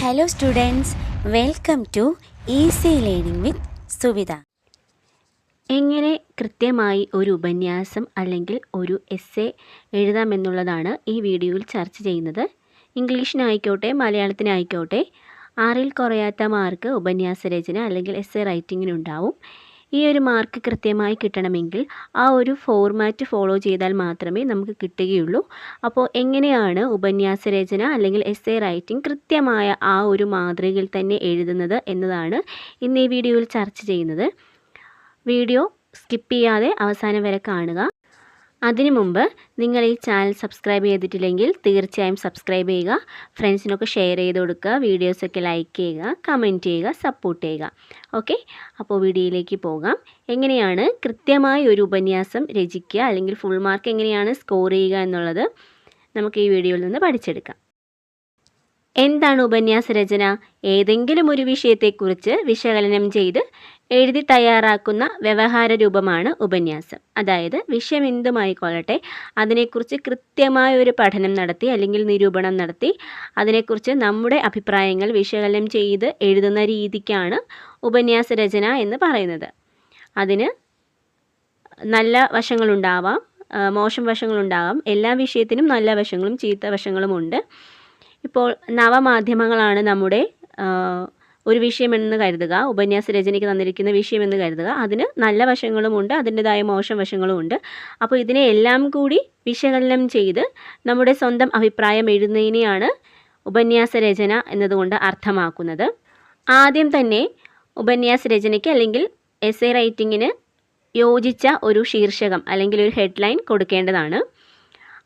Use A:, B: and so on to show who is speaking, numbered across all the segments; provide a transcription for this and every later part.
A: Hello students welcome to easy learning with Suvidha എങ്ങനെ കൃത്യമായി ഒരു ഉപന്യാസം അല്ലെങ്കിൽ ഒരു എസ്സെ എഴുതാമെന്നുള്ളതാണ് ഈ വീഡിയോയിൽ ചർച്ച ചെയ്യുന്നത്. ഇംഗ്ലീഷിനായിക്കോട്ടെ മലയാളത്തിനായിക്കോട്ടെ ആറിൽ കുറയാത്ത മാർക്ക് ഉപന്യാസ രചന അല്ലെങ്കിൽ എസ്സെ റൈറ്റിങ്ങിനുണ്ടാവും ഈ ഒരു മാർക്ക് കൃത്യമായി കിട്ടണമെങ്കിൽ ആ ഒരു ഫോർമാറ്റ് ഫോളോ ചെയ്താൽ മാത്രമേ നമുക്ക് കിട്ടുകയുള്ളൂ. അപ്പോൾ എങ്ങനെയാണ് ഉപന്യാസ രചന അല്ലെങ്കിൽ എസ് എ റൈറ്റിംഗ് കൃത്യമായ ആ ഒരു മാതൃകയിൽ തന്നെ എഴുതുന്നത് എന്നതാണ് ഇന്ന് ഈ വീഡിയോയിൽ ചർച്ച ചെയ്യുന്നത്. വീഡിയോ സ്കിപ്പ് ചെയ്യാതെ അവസാനം വരെ കാണുക. അതിനു മുമ്പ് നിങ്ങൾ ഈ ചാനൽ സബ്സ്ക്രൈബ് ചെയ്തിട്ടില്ലെങ്കിൽ തീർച്ചയായും സബ്സ്ക്രൈബ് ചെയ്യുക ഫ്രണ്ട്സിനൊക്കെ ഷെയർ ചെയ്ത് കൊടുക്കുക വീഡിയോസൊക്കെ ലൈക്ക് ചെയ്യുക കമന്റ് ചെയ്യുക സപ്പോർട്ട് ചെയ്യുക. ഓക്കെ? അപ്പോൾ വീഡിയോയിലേക്ക് പോകാം. എങ്ങനെയാണ് കൃത്യമായി ഒരു ഉപന്യാസം രചിക്കുക അല്ലെങ്കിൽ ഫുൾ മാർക്ക് എങ്ങനെയാണ് സ്കോർ ചെയ്യുക എന്നുള്ളത് നമുക്ക് ഈ വീഡിയോയിൽ നിന്ന് പഠിച്ചെടുക്കാം. എന്താണ് ഉപന്യാസ രചന? ഏതെങ്കിലും ഒരു വിഷയത്തെക്കുറിച്ച് വിശകലനം ചെയ്ത് എഴുതി തയ്യാറാക്കുന്ന വ്യവഹാര രൂപമാണ് ഉപന്യാസം. അതായത് വിഷയം എന്തുമായിക്കൊള്ളട്ടെ അതിനെക്കുറിച്ച് കൃത്യമായ ഒരു പഠനം നടത്തി അല്ലെങ്കിൽ നിരൂപണം നടത്തി അതിനെക്കുറിച്ച് നമ്മുടെ അഭിപ്രായങ്ങൾ വിശകലനം ചെയ്ത് എഴുതുന്ന രീതിക്കാണ് ഉപന്യാസ രചന എന്ന് പറയുന്നത്. അതിന് നല്ല വശങ്ങളുണ്ടാവാം മോശം വശങ്ങളുണ്ടാവാം എല്ലാ വിഷയത്തിനും നല്ല വശങ്ങളും ചീത്ത വശങ്ങളുമുണ്ട്. ഇപ്പോൾ നവമാധ്യമങ്ങളാണ് നമ്മുടെ ഒരു വിഷയമെന്ന് കരുതുക ഉപന്യാസ രചനയ്ക്ക് തന്നിരിക്കുന്ന വിഷയമെന്ന് കരുതുക. അതിന് നല്ല വശങ്ങളുമുണ്ട് അതിന്റെതായ മോശം വശങ്ങളുമുണ്ട് അപ്പോൾ ഇതിനെ എല്ലാം കൂടി വിശകലനം ചെയ്ത് നമ്മുടെ സ്വന്തം അഭിപ്രായം എഴുതുന്നതിനെയാണ് ഉപന്യാസ രചന എന്നതുകൊണ്ട് അർത്ഥമാക്കുന്നത്. ആദ്യം തന്നെ ഉപന്യാസ രചനയ്ക്ക് അല്ലെങ്കിൽ എസ് എ റൈറ്റിങ്ങിന് യോജിച്ച ഒരു ശീർഷകം അല്ലെങ്കിൽ ഒരു ഹെഡ്ലൈൻ കൊടുക്കേണ്ടതാണ്.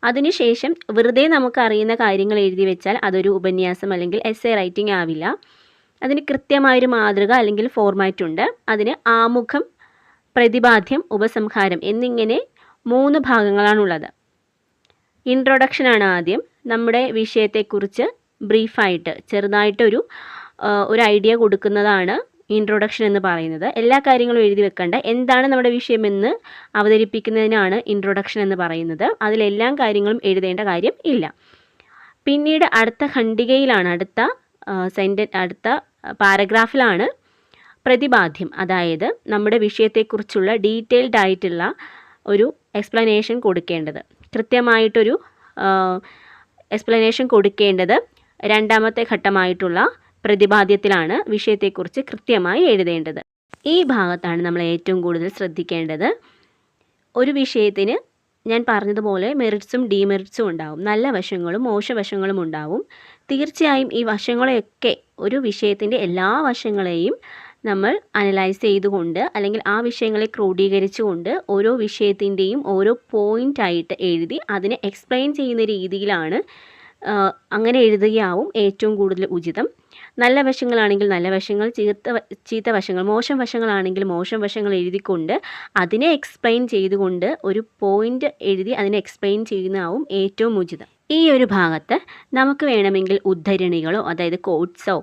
A: അതിനുശേഷം വെറുതെ നമുക്ക് അറിയുന്ന കാര്യങ്ങൾ എഴുതി വെച്ചാൽ അതൊരു ഉപന്യാസം അല്ലെങ്കിൽ എസ് എ റൈറ്റിംഗ് ആവില്ല. അതിന് കൃത്യമായൊരു മാതൃക അല്ലെങ്കിൽ ഫോർമാറ്റ് ഉണ്ട്. അതിന് ആമുഖം പ്രതിപാദ്യം ഉപസംഹാരം എന്നിങ്ങനെ മൂന്ന് ഭാഗങ്ങളാണുള്ളത്. ഇൻട്രൊഡക്ഷനാണ് ആദ്യം. നമ്മുടെ വിഷയത്തെക്കുറിച്ച് ബ്രീഫായിട്ട് ചെറുതായിട്ടൊരു ഒരു ഐഡിയ കൊടുക്കുന്നതാണ് ഇൻട്രൊഡക്ഷൻ എന്ന് പറയുന്നത്. എല്ലാ കാര്യങ്ങളും എഴുതി വെക്കേണ്ട. എന്താണ് നമ്മുടെ വിഷയമെന്ന് അവതരിപ്പിക്കുന്നതിനാണ് ഇൻട്രൊഡക്ഷൻ എന്ന് പറയുന്നത്. അതിലെല്ലാം കാര്യങ്ങളും എഴുതേണ്ട കാര്യം ഇല്ല. പിന്നീട് അടുത്ത ഖണ്ഡികയിലാണ്. അടുത്ത സെന്റൻ അടുത്ത പാരഗ്രാഫിലാണ് പ്രതിപാദ്യം. അതായത് നമ്മുടെ വിഷയത്തെക്കുറിച്ചുള്ള ഡീറ്റെയിൽഡ് ആയിട്ടുള്ള ഒരു എക്സ്പ്ലനേഷൻ കൊടുക്കേണ്ടത്. കൃത്യമായിട്ടൊരു എക്സ്പ്ലനേഷൻ കൊടുക്കേണ്ടത് രണ്ടാമത്തെ ഘട്ടമായിട്ടുള്ള പ്രതിപാദ്യത്തിലാണ് വിഷയത്തെക്കുറിച്ച് കൃത്യമായി എഴുതേണ്ടത്. ഈ ഭാഗത്താണ് നമ്മൾ ഏറ്റവും കൂടുതൽ ശ്രദ്ധിക്കേണ്ടത്. ഒരു വിഷയത്തിന് ഞാൻ പറഞ്ഞതുപോലെ മെറിറ്റ്സും ഡീമെറിറ്റ്സും ഉണ്ടാവും. നല്ല വശങ്ങളും മോശവശങ്ങളും ഉണ്ടാവും. തീർച്ചയായും ഈ വശങ്ങളെയൊക്കെ ഒരു വിഷയത്തിന്റെ എല്ലാ വശങ്ങളെയും നമ്മൾ അനലൈസ് ചെയ്തുകൊണ്ട് അല്ലെങ്കിൽ ആ വിഷയങ്ങളെ ക്രോഡീകരിച്ചുകൊണ്ട് ഓരോ വിഷയത്തിന്റെയും ഓരോ പോയിന്റായിട്ട് എഴുതി അതിനെ എക്സ്പ്ലെയിൻ ചെയ്യുന്ന രീതിയിലാണ് അങ്ങനെ എഴുതുകയാവും ഏറ്റവും കൂടുതൽ ഉചിതം. നല്ല വശങ്ങളാണെങ്കിൽ നല്ല വശങ്ങൾ ചീത്ത ചീത്ത വശങ്ങൾ മോശം വശങ്ങളാണെങ്കിൽ മോശം വശങ്ങൾ എഴുതിക്കൊണ്ട് അതിനെ എക്സ്പ്ലെയിൻ ചെയ്തുകൊണ്ട് ഒരു പോയിന്റ് എഴുതി അതിനെ എക്സ്പ്ലെയിൻ ചെയ്യുന്നതാവും ഏറ്റവും ഉചിതം. ഈ ഒരു ഭാഗത്ത് നമുക്ക് വേണമെങ്കിൽ ഉദ്ധരണികളോ അതായത് കോട്ട്സോ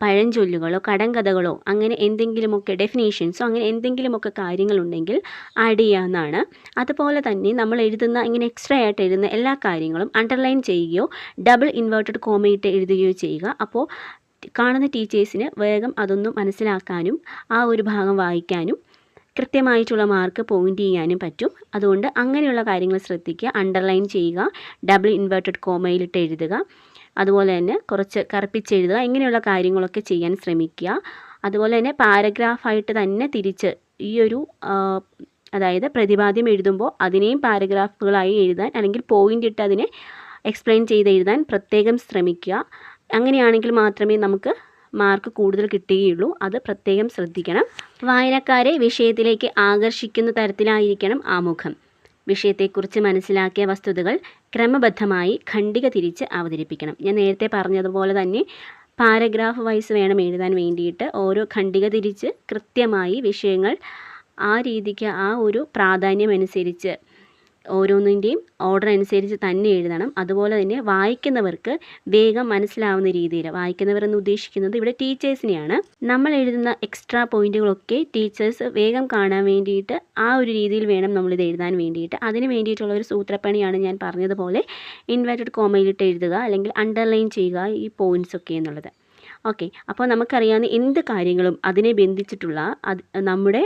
A: പഴഞ്ചൊല്ലുകളോ കടങ്കഥകളോ അങ്ങനെ എന്തെങ്കിലുമൊക്കെ ഡെഫിനേഷൻസോ അങ്ങനെ എന്തെങ്കിലുമൊക്കെ കാര്യങ്ങളുണ്ടെങ്കിൽ ആഡ് ചെയ്യാവുന്നതാണ് അതുപോലെ തന്നെ നമ്മൾ എഴുതുന്ന ഇങ്ങനെ എക്സ്ട്രാ ആയിട്ട് എഴുതുന്ന എല്ലാ കാര്യങ്ങളും അണ്ടർലൈൻ ചെയ്യുകയോ ഡബിൾ ഇൻവേർട്ടഡ് കോമയിട്ട് എഴുതുകയോ ചെയ്യുക. അപ്പോൾ കാണുന്ന ടീച്ചേഴ്സിന് വേഗം അതൊന്നും മനസ്സിലാക്കാനും ആ ഒരു ഭാഗം വായിക്കാനും കൃത്യമായിട്ടുള്ള മാർക്ക് പോയിന്റ് ചെയ്യാനും പറ്റും. അതുകൊണ്ട് അങ്ങനെയുള്ള കാര്യങ്ങൾ ശ്രദ്ധിക്കുക അണ്ടർലൈൻ ചെയ്യുക ഡബിൾ ഇൻവേർട്ടഡ് കോമയിലിട്ട് എഴുതുക. അതുപോലെ തന്നെ കുറച്ച് കറുപ്പിച്ചെഴുതുക. ഇങ്ങനെയുള്ള കാര്യങ്ങളൊക്കെ ചെയ്യാൻ ശ്രമിക്കുക. അതുപോലെ തന്നെ പാരഗ്രാഫായിട്ട് തന്നെ തിരിച്ച് ഈ ഒരു അതായത് പ്രതിപാദ്യം എഴുതുമ്പോൾ അതിനെയും പാരഗ്രാഫുകളായി എഴുതാൻ അല്ലെങ്കിൽ പോയിന്റ് ഇട്ട് അതിനെ എക്സ്പ്ലെയിൻ ചെയ്ത് എഴുതാൻ പ്രത്യേകം ശ്രമിക്കുക. അങ്ങനെയാണെങ്കിൽ മാത്രമേ നമുക്ക് മാർക്ക് കൂടുതൽ കിട്ടുകയുള്ളൂ. അത് പ്രത്യേകം ശ്രദ്ധിക്കണം. വായനക്കാരെ വിഷയത്തിലേക്ക് ആകർഷിക്കുന്ന തരത്തിലായിരിക്കണം ആമുഖം. വിഷയത്തെക്കുറിച്ച് മനസ്സിലാക്കിയ വസ്തുതകൾ ക്രമബദ്ധമായി ഖണ്ഡിക തിരിച്ച് അവതരിപ്പിക്കണം. ഞാൻ നേരത്തെ പറഞ്ഞതുപോലെ തന്നെ പാരഗ്രാഫ് വൈസ് വേണം എഴുതാൻ വേണ്ടിയിട്ട്. ഓരോ ഖണ്ഡിക തിരിച്ച് കൃത്യമായി വിഷയങ്ങൾ ആ രീതിക്ക് ആ ഒരു പ്രാധാന്യം അനുസരിച്ച് ഓരോന്നിന്റെയും ഓർഡർ അനുസരിച്ച് തന്നെ എഴുതണം. അതുപോലെ തന്നെ വായിക്കുന്നവർക്ക് വേഗം മനസ്സിലാവുന്ന രീതിയിൽ വായിക്കുന്നവർ എന്ന് ഉദ്ദേശിക്കുന്നത് ഇവിടെ ടീച്ചേഴ്സിനെയാണ്. നമ്മൾ എഴുതുന്ന എക്സ്ട്രാ പോയിന്റുകളൊക്കെ ടീച്ചേഴ്സ് വേഗം കാണാൻ വേണ്ടിയിട്ട് ആ ഒരു രീതിയിൽ വേണം നമ്മളിത് എഴുതാൻ വേണ്ടിയിട്ട്. അതിന് വേണ്ടിയിട്ടുള്ള ഒരു സൂത്രപ്പണിയാണ് ഞാൻ പറഞ്ഞതുപോലെ ഇൻവെർട്ടഡ് കോമയിലിട്ട് എഴുതുക അല്ലെങ്കിൽ അണ്ടർലൈൻ ചെയ്യുക ഈ പോയിന്റ്സ് ഒക്കെ എന്നുള്ളത്. ഓക്കെ. അപ്പോൾ നമുക്കറിയാവുന്ന എന്ത് കാര്യങ്ങളും അതിനെ ബന്ധിച്ചിട്ടുള്ള അത് നമ്മുടെ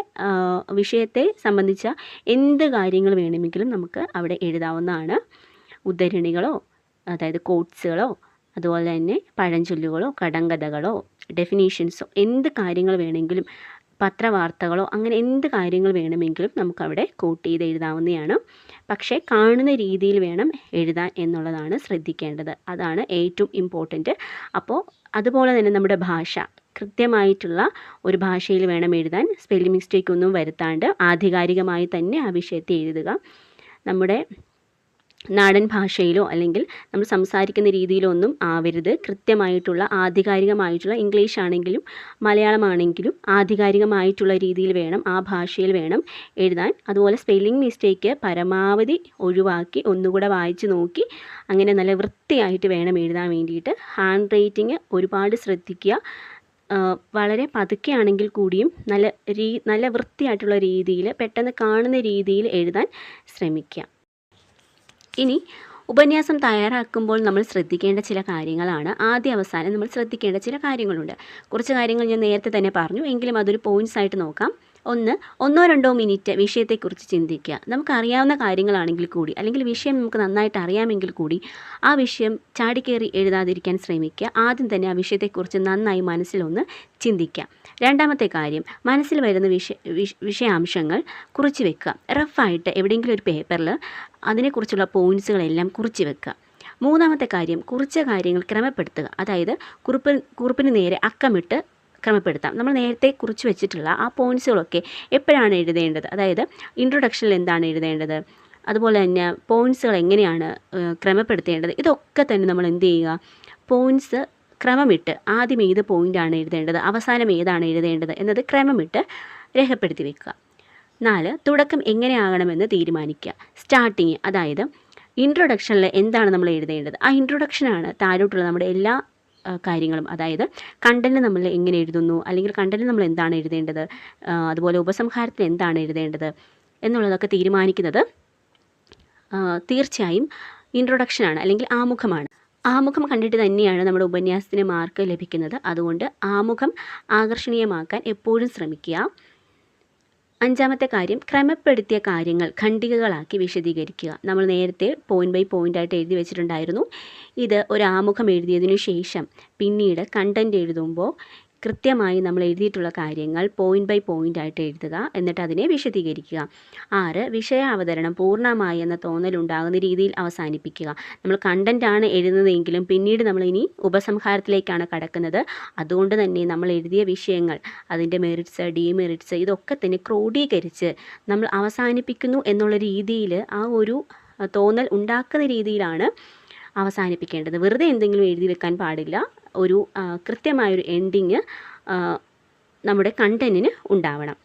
A: വിഷയത്തെ സംബന്ധിച്ച എന്ത് കാര്യങ്ങൾ വേണമെങ്കിലും നമുക്ക് അവിടെ എഴുതാവുന്നതാണ്. ഉദ്ധരണികളോ അതായത് കോട്ട്സുകളോ അതുപോലെ തന്നെ പഴഞ്ചൊല്ലുകളോ കടങ്കഥകളോ ഡെഫിനീഷൻസോ എന്ത് കാര്യങ്ങൾ വേണമെങ്കിലും പത്രവാർത്തകളോ അങ്ങനെ എന്ത് കാര്യങ്ങൾ വേണമെങ്കിലും നമുക്കവിടെ കോട്ട് ചെയ്ത് എഴുതാവുന്നതാണ്. പക്ഷേ കാണുന്ന രീതിയിൽ വേണം എഴുതാൻ എന്നുള്ളതാണ് ശ്രദ്ധിക്കേണ്ടത്. അതാണ് ഏറ്റവും ഇമ്പോർട്ടന്റ് അപ്പോൾ അതുപോലെ തന്നെ നമ്മുടെ ഭാഷ. കൃത്യമായിട്ടുള്ള ഒരു ഭാഷയിൽ വേണം എഴുതാൻ. സ്പെല്ലിംഗ് മിസ്റ്റേക്ക് ഒന്നും വരുത്താണ്ട് ആധികാരികമായി തന്നെ ആ വിഷയത്തെ എഴുതുക. നമ്മുടെ നാടൻ ഭാഷയിലോ അല്ലെങ്കിൽ നമ്മൾ സംസാരിക്കുന്ന രീതിയിലോ ഒന്നും ആവരുത്. കൃത്യമായിട്ടുള്ള ആധികാരികമായിട്ടുള്ള ഇംഗ്ലീഷ് ആണെങ്കിലും മലയാളമാണെങ്കിലും ആധികാരികമായിട്ടുള്ള രീതിയിൽ വേണം ആ ഭാഷയിൽ വേണം എഴുതാൻ. അതുപോലെ സ്പെല്ലിംഗ് മിസ്റ്റേക്ക് പരമാവധി ഒഴിവാക്കി ഒന്നുകൂടെ വായിച്ച് നോക്കി അങ്ങനെ നല്ല വൃത്തിയായിട്ട് വേണം എഴുതാൻ വേണ്ടിയിട്ട്. ഹാൻഡ് റൈറ്റിംഗ് ഒരുപാട് ശ്രദ്ധിക്കുക. വളരെ പതുക്കെയാണെങ്കിൽ കൂടിയും നല്ല രീ നല്ല വൃത്തിയായിട്ടുള്ള രീതിയിൽ പെട്ടെന്ന് കാണുന്ന രീതിയിൽ എഴുതാൻ ശ്രമിക്കുക. ഇനി ഉപന്യാസം തയ്യാറാക്കുമ്പോൾ നമ്മൾ ശ്രദ്ധിക്കേണ്ട ചില കാര്യങ്ങളാണ്. ആദ്യ അവസാനം നമ്മൾ ശ്രദ്ധിക്കേണ്ട ചില കാര്യങ്ങളുണ്ട്. കുറച്ച് കാര്യങ്ങൾ ഞാൻ നേരത്തെ തന്നെ പറഞ്ഞു. എങ്കിലും അതൊരു പോയിന്റ്സ് ആയിട്ട് നോക്കാം. ഒന്ന് ഒന്നോ രണ്ടോ മിനിറ്റ് വിഷയത്തെക്കുറിച്ച് ചിന്തിക്കുക. നമുക്കറിയാവുന്ന കാര്യങ്ങളാണെങ്കിൽ കൂടി അല്ലെങ്കിൽ വിഷയം നമുക്ക് നന്നായിട്ട് അറിയാമെങ്കിൽ കൂടി ആ വിഷയം ചാടിക്കേറി എഴുതാതിരിക്കാൻ ശ്രമിക്കുക. ആദ്യം തന്നെ ആ വിഷയത്തെക്കുറിച്ച് നന്നായി മനസ്സിലൊന്ന് ചിന്തിക്കുക. രണ്ടാമത്തെ കാര്യം മനസ്സിൽ വരുന്ന വിഷയ വിഷ- വിഷയാംശങ്ങൾ കുറിച്ച് വെക്കുക. റഫായിട്ട് എവിടെയെങ്കിലും ഒരു പേപ്പറിൽ അതിനെക്കുറിച്ചുള്ള പോയിന്റ്സുകളെല്ലാം കുറിച്ച് വെക്കുക. മൂന്നാമത്തെ കാര്യം കുറിച്ച കാര്യങ്ങൾ ക്രമപ്പെടുത്തുക. അതായത് കുറിപ്പ് കുറിപ്പിന് നേരെ അക്കമിട്ട് ക്രമപ്പെടുത്താം. നമ്മൾ നേരത്തെ കുറിച്ച് വെച്ചിട്ടുള്ള ആ പോയിൻസുകളൊക്കെ എപ്പോഴാണ് എഴുതേണ്ടത്? അതായത് ഇൻട്രൊഡക്ഷനിൽ എന്താണ് എഴുതേണ്ടത്? അതുപോലെ തന്നെ പോയിൻസുകൾ എങ്ങനെയാണ് ക്രമപ്പെടുത്തേണ്ടത്? ഇതൊക്കെ തന്നെ നമ്മൾ എന്ത് ചെയ്യുക? പോയിൻസ് ക്രമമിട്ട് ആദ്യം ഏത് പോയിന്റാണ് എഴുതേണ്ടത്? അവസാനം ഏതാണ് എഴുതേണ്ടത്? എന്നത് ക്രമമിട്ട് രേഖപ്പെടുത്തി വെക്കുക. നാല് തുടക്കം എങ്ങനെയാകണമെന്ന് തീരുമാനിക്കുക. സ്റ്റാർട്ടിങ് അതായത് ഇൻട്രൊഡക്ഷനിൽ എന്താണ് നമ്മൾ എഴുതേണ്ടത്? ആ ഇൻട്രൊഡക്ഷനാണ് താഴോട്ടുള്ള നമ്മുടെ എല്ലാ കാര്യങ്ങളും. അതായത് കണ്ടന്റ് നമ്മൾ എങ്ങനെ എഴുതുന്നു? അല്ലെങ്കിൽ കണ്ടന്റ് നമ്മൾ എന്താണ് എഴുതേണ്ടത്? അതുപോലെ ഉപസംഹാരത്തിന് എന്താണ് എഴുതേണ്ടത്? എന്നുള്ളതൊക്കെ തീരുമാനിക്കുന്നത് തീർച്ചയായും ഇൻട്രൊഡക്ഷനാണ് അല്ലെങ്കിൽ ആമുഖമാണ്. ആമുഖം കണ്ടിട്ട് തന്നെയാണ് നമ്മുടെ ഉപന്യാസത്തിന് മാർക്ക് ലഭിക്കുന്നത്. അതുകൊണ്ട് ആമുഖം ആകർഷണീയമാക്കാൻ എപ്പോഴും ശ്രമിക്കുക. അഞ്ചാമത്തെ കാര്യം ക്രമപ്പെടുത്തിയ കാര്യങ്ങൾ ഖണ്ഡികകളാക്കി വിശദീകരിക്കുക. നമ്മൾ നേരത്തെ പോയിന്റ് ബൈ പോയിന്റ് ആയിട്ട് എഴുതി വെച്ചിട്ടുണ്ടായിരുന്നു. ഇത് ഒരു ആമുഖം എഴുതിയതിനു ശേഷം പിന്നീട് കണ്ടന്റ് എഴുതുമ്പോൾ കൃത്യമായി നമ്മൾ എഴുതിയിട്ടുള്ള കാര്യങ്ങൾ പോയിന്റ് ബൈ പോയിന്റ് ആയിട്ട് എഴുതുക. എന്നിട്ട് അതിനെ വിശദീകരിക്കുക. ആറ് വിഷയ അവതരണം പൂർണമായി എന്ന തോന്നൽ ഉണ്ടാകുന്ന രീതിയിൽ അവസാനിപ്പിക്കുക. നമ്മൾ കണ്ടന്റ് ആണ് എഴുതുന്നതെങ്കിലും പിന്നീട് നമ്മൾ ഇനി ഉപസംഹാരത്തിലേക്കാണ് കടക്കുന്നത്. അതുകൊണ്ട് തന്നെ നമ്മൾ എഴുതിയ വിഷയങ്ങൾ അതിന്റെ മെറിറ്റ്സ് ഡിമെറിറ്റ്സ് ഇതൊക്കെ തന്നെ ക്രോഡീകരിച്ച് നമ്മൾ അവസാനിപ്പിക്കുന്നു എന്നുള്ള രീതിയിൽ ആ ഒരു തോന്നൽ ഉണ്ടാക്കുന്ന രീതിയിലാണ് അവസാനിപ്പിക്കേണ്ടത്. വെറുതെ എന്തെങ്കിലും എഴുതി വെക്കാൻ പാടില്ല. ഒരു കൃത്യമായൊരു എൻഡിങ് നമ്മുടെ കണ്ടന്റിന് ഉണ്ടാവണം.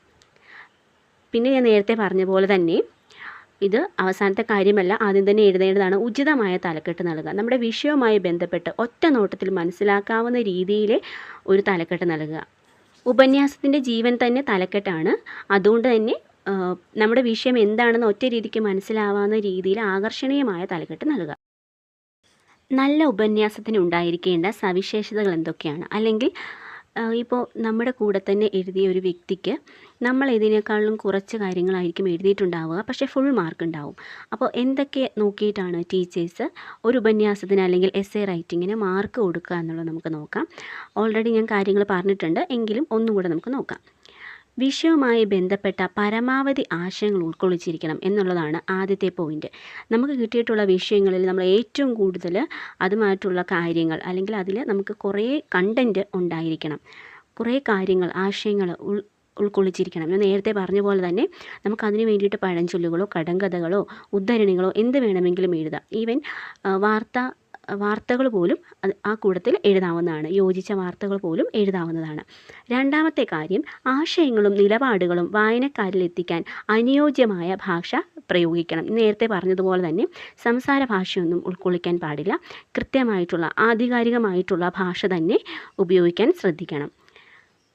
A: പിന്നെ ഞാൻ നേരത്തെ പറഞ്ഞ പോലെ തന്നെ ഇത് അവസാനത്തെ കാര്യമല്ല ആദ്യം തന്നെ എഴുതേണ്ടതാണ് ഉചിതമായ തലക്കെട്ട് നൽകുക. നമ്മുടെ വിഷയവുമായി ബന്ധപ്പെട്ട് ഒറ്റ നോട്ടത്തിൽ മനസ്സിലാക്കാവുന്ന രീതിയിലെ ഒരു തലക്കെട്ട് നൽകുക. ഉപന്യാസത്തിന്റെ ജീവൻ തന്നെ തലക്കെട്ടാണ്. അതുകൊണ്ട് തന്നെ നമ്മുടെ വിഷയം എന്താണെന്ന് ഒറ്റ രീതിക്ക് മനസ്സിലാവാവുന്ന രീതിയിൽ ആകർഷണീയമായ തലക്കെട്ട് നൽകുക. നല്ല ഉപന്യാസത്തിന് ഉണ്ടായിരിക്കേണ്ട സവിശേഷതകൾ എന്തൊക്കെയാണ്? അല്ലെങ്കിൽ ഇപ്പോൾ നമ്മുടെ കൂടെ തന്നെ എഴുതിയ ഒരു വ്യക്തിക്ക് നമ്മൾ ഇതിനേക്കാളും കുറച്ച് കാര്യങ്ങളായിരിക്കും എഴുതിയിട്ടുണ്ടാവുക. പക്ഷേ ഫുൾ മാർക്ക് ഉണ്ടാവും. അപ്പോൾ എന്തൊക്കെ നോക്കിയിട്ടാണ് ടീച്ചേഴ്സ് ഒരു ഉപന്യാസത്തിന് അല്ലെങ്കിൽ എസ് എ റൈറ്റിങ്ങിന് മാർക്ക് കൊടുക്കുക എന്നുള്ളത് നമുക്ക് നോക്കാം. ഓൾറെഡി ഞാൻ കാര്യങ്ങൾ പറഞ്ഞിട്ടുണ്ട്. എങ്കിലും ഒന്നും നമുക്ക് നോക്കാം. വിഷയവുമായി ബന്ധപ്പെട്ട പരമാവധി ആശയങ്ങൾ ഉൾക്കൊള്ളിച്ചിരിക്കണം എന്നുള്ളതാണ് ആദ്യത്തെ പോയിന്റ് നമുക്ക് കിട്ടിയിട്ടുള്ള വിഷയങ്ങളിൽ നമ്മൾ ഏറ്റവും കൂടുതൽ അതുമായിട്ടുള്ള കാര്യങ്ങൾ അല്ലെങ്കിൽ അതിൽ നമുക്ക് കുറേ കണ്ടന്റ് ഉണ്ടായിരിക്കണം. കുറേ കാര്യങ്ങൾ ആശയങ്ങൾ ഉൾ ഉൾക്കൊള്ളിച്ചിരിക്കണം. ഞാൻ നേരത്തെ പറഞ്ഞ പോലെ തന്നെ നമുക്ക് അതിന് വേണ്ടിയിട്ട് പഴഞ്ചൊല്ലുകളോ കടങ്കഥകളോ ഉദ്ധരണികളോ എന്ത് വേണമെങ്കിലും എഴുതാം. ഈവൻ വാർത്ത വാർത്തകൾ പോലും ആ കൂട്ടത്തിൽ എഴുതാവുന്നതാണ്. യോജിച്ച വാർത്തകൾ പോലും എഴുതാവുന്നതാണ്. രണ്ടാമത്തെ കാര്യം ആശയങ്ങളും നിലപാടുകളും വായനക്കാരിൽ എത്തിക്കാൻ അനുയോജ്യമായ ഭാഷ പ്രയോഗിക്കണം. നേരത്തെ പറഞ്ഞതുപോലെ തന്നെ സംസാര ഭാഷയൊന്നും ഉൾക്കൊള്ളിക്കാൻ പാടില്ല. കൃത്യമായിട്ടുള്ള ആധികാരികമായിട്ടുള്ള ഭാഷ തന്നെ ഉപയോഗിക്കാൻ ശ്രദ്ധിക്കണം.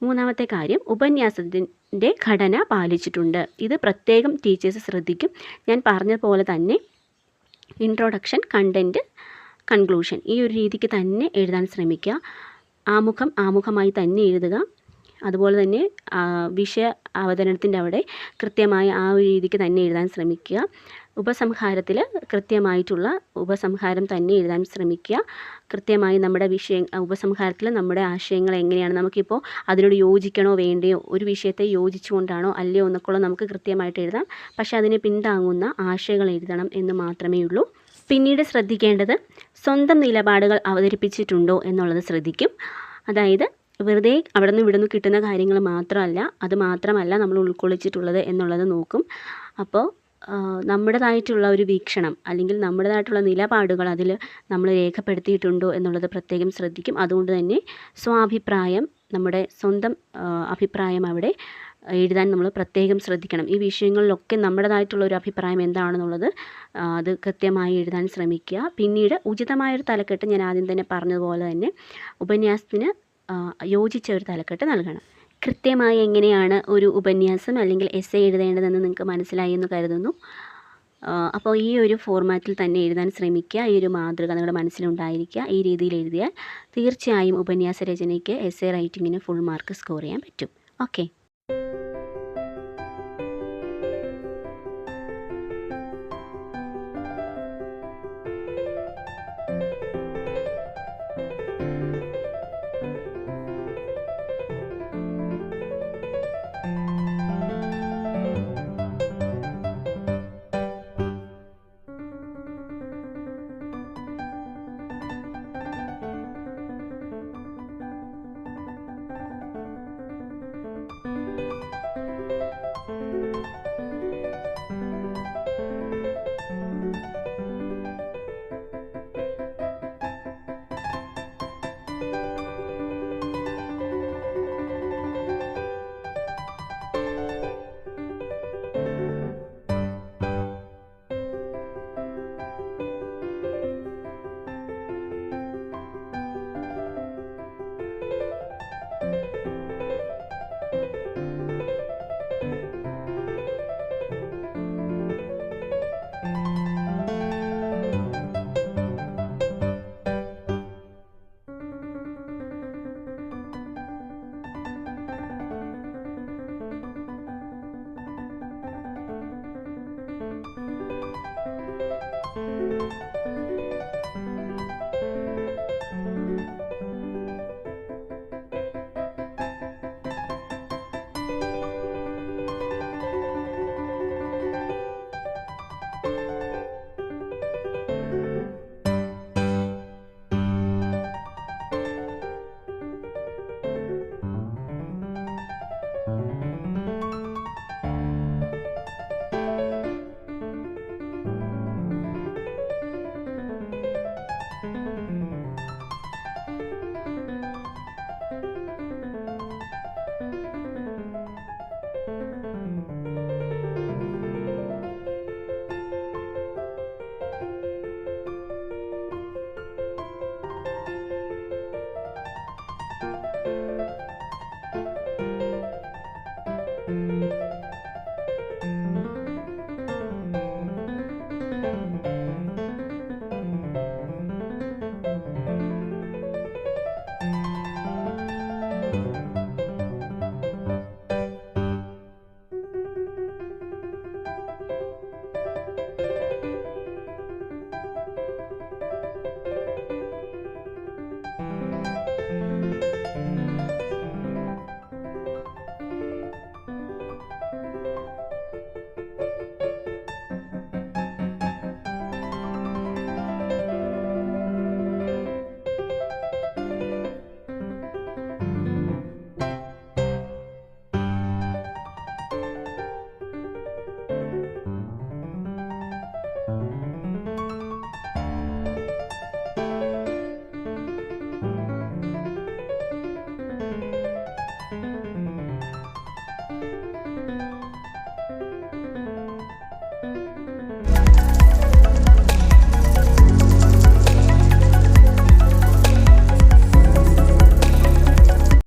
A: മൂന്നാമത്തെ കാര്യം ഉപന്യാസത്തിന്റെ ഘടന പാലിച്ചിട്ടുണ്ട്. ഇത് പ്രത്യേകം ടീച്ചേഴ്സ് ശ്രദ്ധിക്കും. ഞാൻ പറഞ്ഞതുപോലെ പോലെ തന്നെ ഇൻട്രൊഡക്ഷൻ കണ്ടന്റ് കൺക്ലൂഷൻ ഈ ഒരു രീതിക്ക് തന്നെ എഴുതാൻ ശ്രമിക്കുക. ആമുഖം ആമുഖമായി തന്നെ എഴുതുക. അതുപോലെ തന്നെ വിഷയ അവതരണത്തിന്റെ അവിടെ കൃത്യമായി ആ ഒരു രീതിക്ക് തന്നെ എഴുതാൻ ശ്രമിക്കുക. ഉപസംഹാരത്തിൽ കൃത്യമായിട്ടുള്ള ഉപസംഹാരം തന്നെ എഴുതാൻ ശ്രമിക്കുക. കൃത്യമായി നമ്മുടെ വിഷയ ഉപസംഹാരത്തിൽ നമ്മുടെ ആശയങ്ങൾ എങ്ങനെയാണ് നമുക്കിപ്പോൾ അതിനോട് യോജിക്കണോ വേണ്ടയോ ഒരു വിഷയത്തെ യോജിച്ചുകൊണ്ടാണോ അല്ലയോ എന്നൊക്കെയുള്ള നമുക്ക് കൃത്യമായിട്ട് എഴുതാം. പക്ഷേ അതിനെ പിന്താങ്ങുന്ന ആശയങ്ങൾ എഴുതണം എന്ന് മാത്രമേ ഉള്ളൂ. പിന്നീട് ശ്രദ്ധിക്കേണ്ടത് സ്വന്തം നിലപാടുകൾ അവതരിപ്പിച്ചിട്ടുണ്ടോ എന്നുള്ളത് ശ്രദ്ധിക്കും. അതായത് വെറുതെ അവിടെ നിന്ന് ഇവിടെ നിന്ന് കിട്ടുന്ന കാര്യങ്ങൾ മാത്രമല്ല അത് മാത്രമല്ല നമ്മൾ ഉൾക്കൊള്ളിച്ചിട്ടുള്ളത് എന്നുള്ളത് നോക്കും. അപ്പോൾ നമ്മുടേതായിട്ടുള്ള ഒരു വീക്ഷണം അല്ലെങ്കിൽ നമ്മുടേതായിട്ടുള്ള നിലപാടുകൾ അതിൽ നമ്മൾ രേഖപ്പെടുത്തിയിട്ടുണ്ടോ എന്നുള്ളത് പ്രത്യേകം ശ്രദ്ധിക്കും. അതുകൊണ്ട് തന്നെ സ്വാഭിപ്രായം നമ്മുടെ സ്വന്തം അഭിപ്രായം അവിടെ എഴുതാൻ നമ്മൾ പ്രത്യേകം ശ്രദ്ധിക്കണം. ഈ വിഷയങ്ങളിലൊക്കെ നമ്മുടേതായിട്ടുള്ള ഒരു അഭിപ്രായം എന്താണെന്നുള്ളത് അത് കൃത്യമായി എഴുതാൻ ശ്രമിക്കുക. പിന്നീട് ഉചിതമായൊരു തലക്കെട്ട് ഞാൻ ആദ്യം തന്നെ പറഞ്ഞതുപോലെ തന്നെ ഉപന്യാസത്തിന് യോജിച്ച ഒരു തലക്കെട്ട് നൽകണം. കൃത്യമായി എങ്ങനെയാണ് ഒരു ഉപന്യാസം അല്ലെങ്കിൽ എസ് എഴുതേണ്ടതെന്ന് നിങ്ങൾക്ക് മനസ്സിലായി എന്ന് കരുതുന്നു. അപ്പോൾ ഈ ഒരു ഫോർമാറ്റിൽ തന്നെ എഴുതാൻ ശ്രമിക്കുക. ഈ ഒരു മാതൃക നിങ്ങളുടെ മനസ്സിലുണ്ടായിരിക്കുക. ഈ രീതിയിൽ എഴുതിയാൽ തീർച്ചയായും ഉപന്യാസ രചനയ്ക്ക് എസ് എ റൈറ്റിങ്ങിന് ഫുൾ മാർക്ക് സ്കോർ ചെയ്യാൻ പറ്റും. ഓക്കെ.